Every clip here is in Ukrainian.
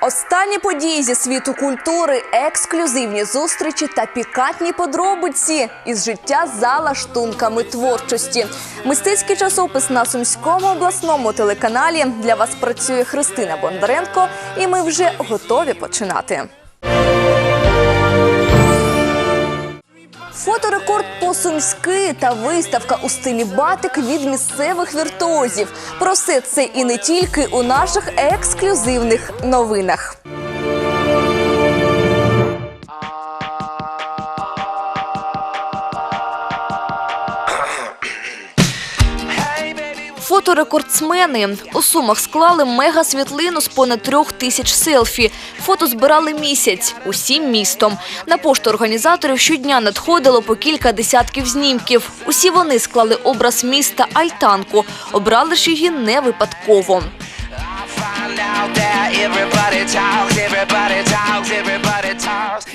Останні події зі світу культури, ексклюзивні зустрічі та пікантні подробиці із життя за лаштунками творчості. Мистецький часопис на Сумському обласному телеканалі для вас працює Христина Бондаренко, і ми вже готові починати. Фоторекорд по-сумськи та виставка у стилі батик від місцевих віртуозів. Про все це і не тільки у наших ексклюзивних новинах. Фоторекордсмени у сумах склали мега світлину з понад трьох тисяч селфі. Фото збирали місяць усім містом. На пошту організаторів щодня надходило по кілька десятків знімків. Усі вони склали образ міста Альтанку. Обрали ж її не випадково.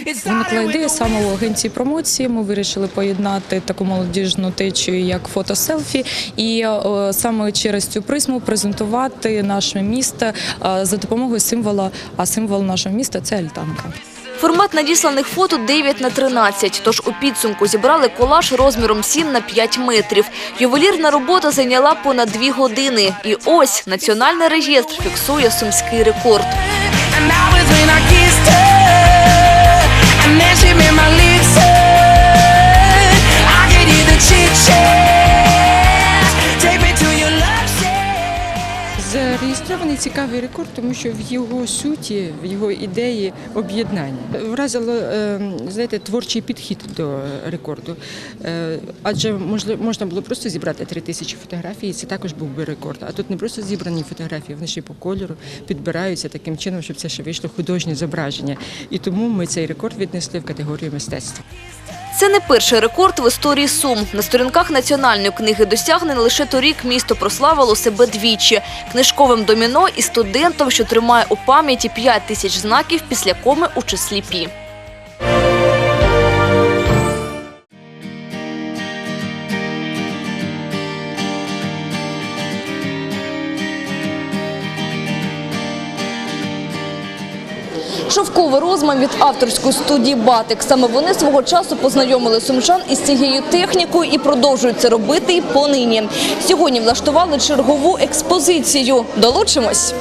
Виникла ідея саме у агенції промоції. Ми вирішили поєднати таку молодіжну течію, як фотоселфі, і е, саме через цю призму презентувати наше місто е, за допомогою символа. А символ нашого міста це альтанка. Формат надісланих фото 9 на 13, тож у підсумку зібрали колаж розміром 7 на 5 метрів. Ювелірна робота зайняла понад 2 години. І ось національний реєстр фіксує сумський рекорд. Цікавий рекорд, тому що в його суті, в його ідеї об'єднання вразило е, знаєте, творчий підхід до рекорду. Е, Адже можна було просто зібрати три тисячі фотографій, і це також був би рекорд. А тут не просто зібрані фотографії, вони ще по кольору підбираються таким чином, щоб це ще вийшло художнє зображення. І тому ми цей рекорд віднесли в категорію мистецтва. Це не перший рекорд в історії Сум. На сторінках національної книги досягнень лише торік місто прославило себе двічі – книжковим доміно і студентом, що тримає у пам'яті 5 тисяч знаків після коми у числі пі. Шовковий розмам від авторської студії Батик. Саме вони свого часу познайомили сумчан із цією технікою і продовжують це робити і понині. Сьогодні влаштували чергову експозицію. Долучимось.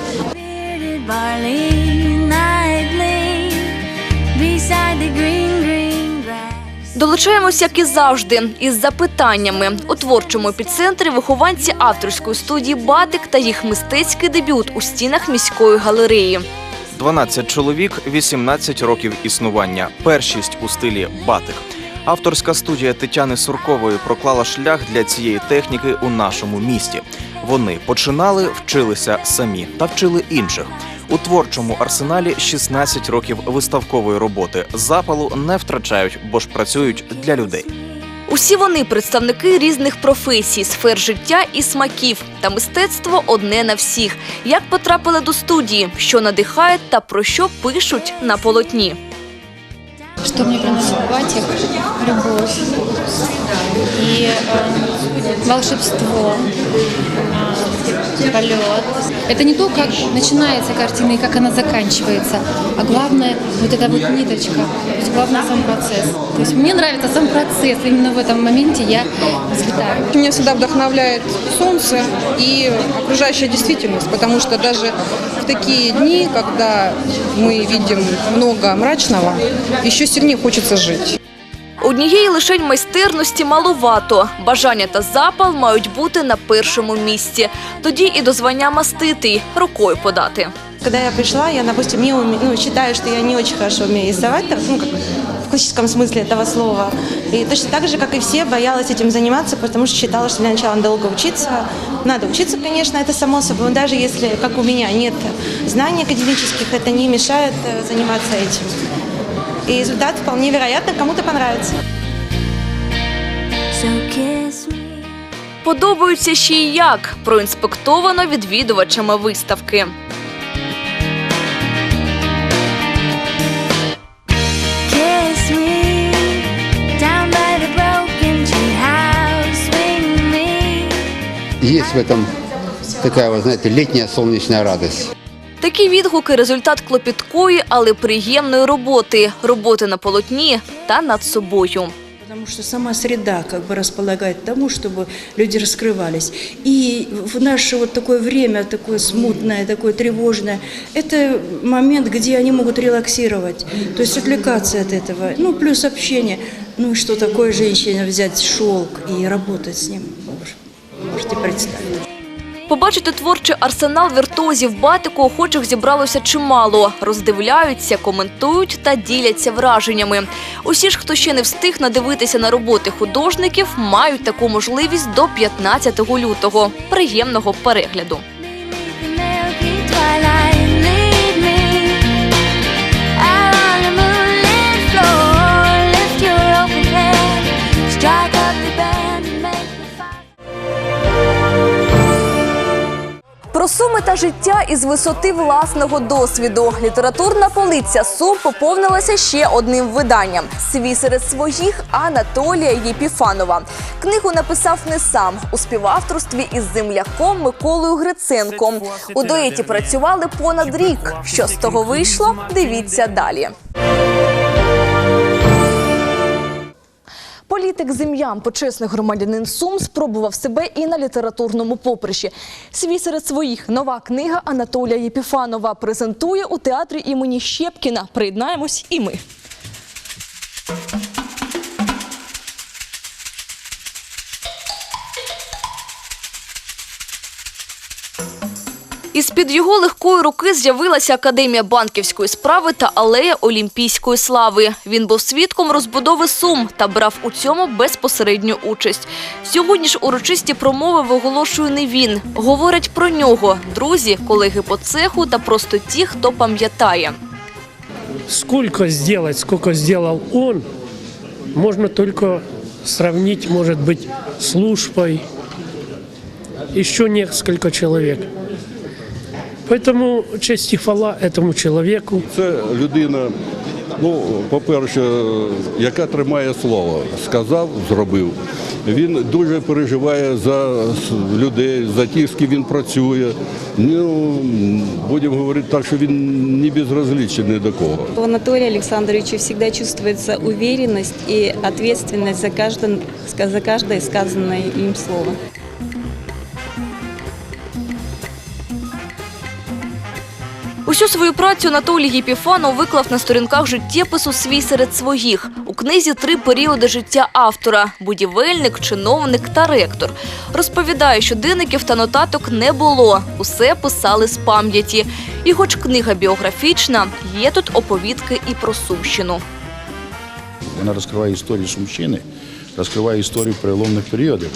Долучаємось, як і завжди, із запитаннями. У творчому епіцентрі вихованці авторської студії Батик та їх мистецький дебют у стінах міської галереї. 12 чоловік, 18 років існування. Першість у стилі батик. Авторська студія Тетяни Суркової проклала шлях для цієї техніки у нашому місті. Вони починали, вчилися самі та вчили інших. У творчому арсеналі 16 років виставкової роботи. Запалу не втрачають, бо ж працюють для людей. Усі вони представники різних професій, сфер життя і смаків. Та мистецтво одне на всіх. Як потрапили до студії, що надихає та про що пишуть на полотні. Что мне приносит батик? Любовь и э, волшебство, э, полет. Это не то, как начинается картина и как она заканчивается, а главное вот эта вот ниточка, то есть главное сам процесс. То есть мне нравится сам процесс, именно в этом моменте я взлетаю. Меня всегда вдохновляет солнце и окружающая действительность, потому что даже в такие дни, когда мы видим много мрачного, еще сильнее хочется жить. Однієї лишень майстерності маловато. Бажання та запал мають бути на першому місці. Тоді і до звання маститий рукою подати. Когда я пришла, я, допустим, не уме- ну, считаю, что я не очень хорошо умею рисовать, так, ну, как в классическом смысле этого слова. И точно так же, как и все, боялась этим заниматься, потому что считала, что для начала долго учиться. Надо учиться, конечно, это само собой, но даже если, как у меня, нет знаний академических, это не мешает э, заниматься этим. И результат вполне вероятно кому-то понравится. Подобаються ще й як проінспектовано відвідувачами виставки. Есть в этом такая, вот, знаете, летняя солнечная радость. Такі відгуки результат клопіткої, але приємної роботи, роботи на полотні та над собою. Потому что сама среда как бы располагает к тому, чтобы люди раскрывались. И в наше вот такое время, такое смутное, такое тревожное, это момент, где они могут релаксировать, то есть отвлекаться от этого. Ну, плюс общение. Ну, и что такое женщине взять шелк и работать с ним? Можете представить. Побачити творчий арсенал віртуозів батику охочих зібралося чимало. Роздивляються, коментують та діляться враженнями. Усі ж, хто ще не встиг надивитися на роботи художників, мають таку можливість до 15 лютого. Приємного перегляду. Про суми та життя із висоти власного досвіду. Літературна полиця Сум поповнилася ще одним виданням. Свій серед своїх Анатолія Єпіфанова. Книгу написав не сам у співавторстві із земляком Миколою Гриценком. У дуеті працювали понад рік. Що з того вийшло? Дивіться далі. Політик зім'ям почесний громадянин Сум, спробував себе і на літературному поприщі. Свій серед своїх нова книга Анатолія Єпіфанова презентує у театрі імені Щепкіна. Приєднаємось і ми. Із-під його легкої руки з'явилася Академія банківської справи та алея Олімпійської слави. Він був свідком розбудови Сум та брав у цьому безпосередню участь. Сьогодні ж урочисті промови виголошує не він. Говорять про нього друзі, колеги по цеху та просто ті, хто пам'ятає. сколько сделать, сколько сделал он, можно только сравнить, может быть, с Лужпой, еще несколько человек. Поэтому честь и хвала этому человеку. Це людина, ну, по-перше, яка тримає слово. Сказав, зробив. Він дуже переживає за с- людей, за тих, з ким він працює. Ну, будемо говорити так, що він не безразличний ні до кого. У Анатолия Александровича всегда чувствуется уверенность и ответственность за, каждым, за каждое сказанное им слово. Усю свою працю Анатолій Єпіфанов виклав на сторінках життєпису свій серед своїх. У книзі три періоди життя автора: будівельник, чиновник та ректор. Розповідає, що денників та нотаток не було. Усе писали з пам'яті. І, хоч книга біографічна, є тут оповідки і про Сумщину. Вона розкриває історію Сумщини, розкриває історію переломних періодів.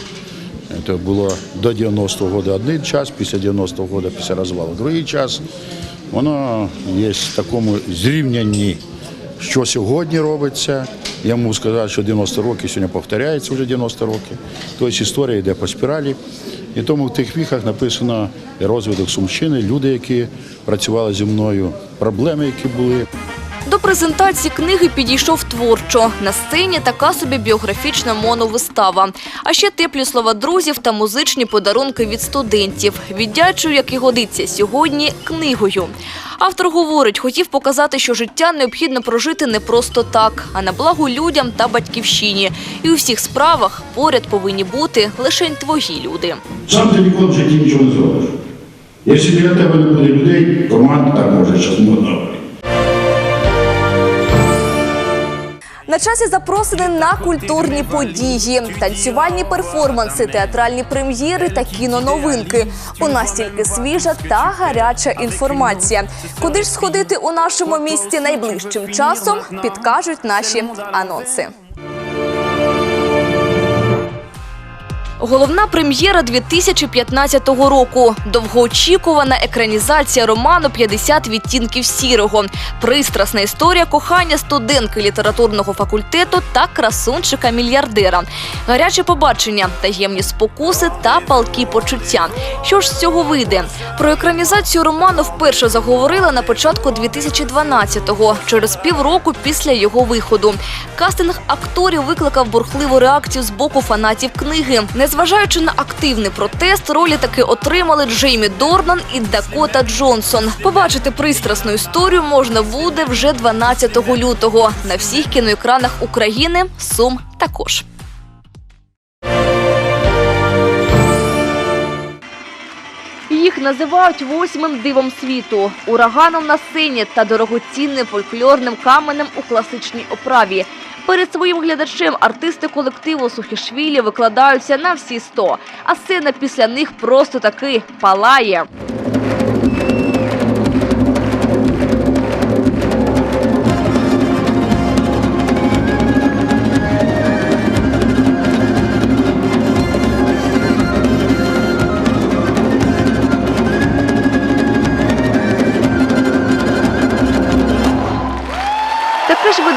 Це було до 90-го року один час, після 90-го року, після розвалу другий час. Воно є в такому зрівнянні, що сьогодні робиться. Я можу сказати, що 90 років сьогодні повторяється вже 90 років. Тобто історія йде по спіралі. І тому в тих віхах написано розвиток Сумщини, люди, які працювали зі мною, проблеми, які були. Презентації книги підійшов творчо. На сцені така собі біографічна моновистава. А ще теплі слова друзів та музичні подарунки від студентів. Віддячую, як і годиться сьогодні, книгою. Автор говорить, хотів показати, що життя необхідно прожити не просто так, а на благо людям та батьківщині. І у всіх справах поряд повинні бути лише твої люди. Сам ти ніколи в житті нічого не зробиш. Якщо біля тебе не буде людей, команда так може зараз модно На часі запросини на культурні події, танцювальні перформанси, театральні прем'єри та кіноновинки. У нас тільки свіжа та гаряча інформація. Куди ж сходити у нашому місті найближчим часом, підкажуть наші анонси. Головна прем'єра 2015 року. Довгоочікувана екранізація роману «50 відтінків сірого. Пристрасна історія кохання студентки літературного факультету та красунчика-мільярдера. Гаряче побачення, таємні спокуси та палкі почуття. Що ж з цього вийде? Про екранізацію роману вперше заговорили на початку 2012-го, через півроку після його виходу. Кастинг акторів викликав бурхливу реакцію з боку фанатів книги. Незважаючи на активний протест, ролі таки отримали Джеймі Дорнан і Дакота Джонсон. Побачити пристрасну історію можна буде вже 12 лютого на всіх кіноекранах України. Сум також. Їх називають восьмим дивом світу, ураганом на сині та дорогоцінним фольклорним каменем у класичній оправі. Перед своїм глядачем артисти колективу Сухішвілі викладаються на всі сто, а сцена після них просто таки палає.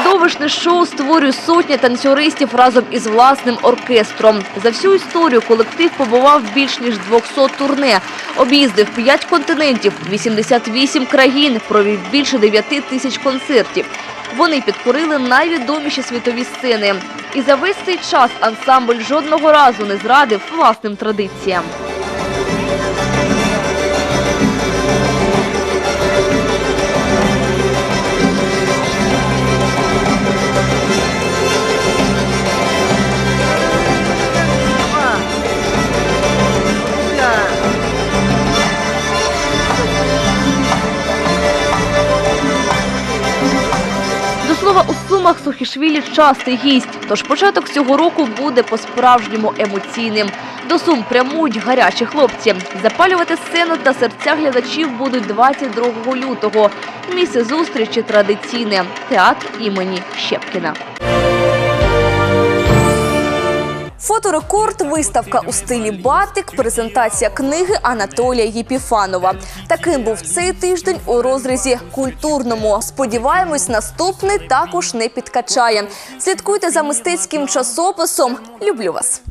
Видовищне шоу створює сотні танцюристів разом із власним оркестром. За всю історію колектив побував більш ніж 200 турне, об'їздив 5 континентів, 88 країн, провів більше 9 тисяч концертів. Вони підкорили найвідоміші світові сцени. І за весь цей час ансамбль жодного разу не зрадив власним традиціям. Сумах Сухішвілі частий гість, тож початок цього року буде по-справжньому емоційним. До Сум прямують гарячі хлопці. Запалювати сцену та серця глядачів будуть 22 лютого. Місце зустрічі традиційне – театр імені Щепкіна. Фоторекорд, виставка у стилі батик, презентація книги Анатолія Єпіфанова. Таким був цей тиждень у розрізі культурному. Сподіваємось, наступний також не підкачає. Слідкуйте за мистецьким часописом. Люблю вас.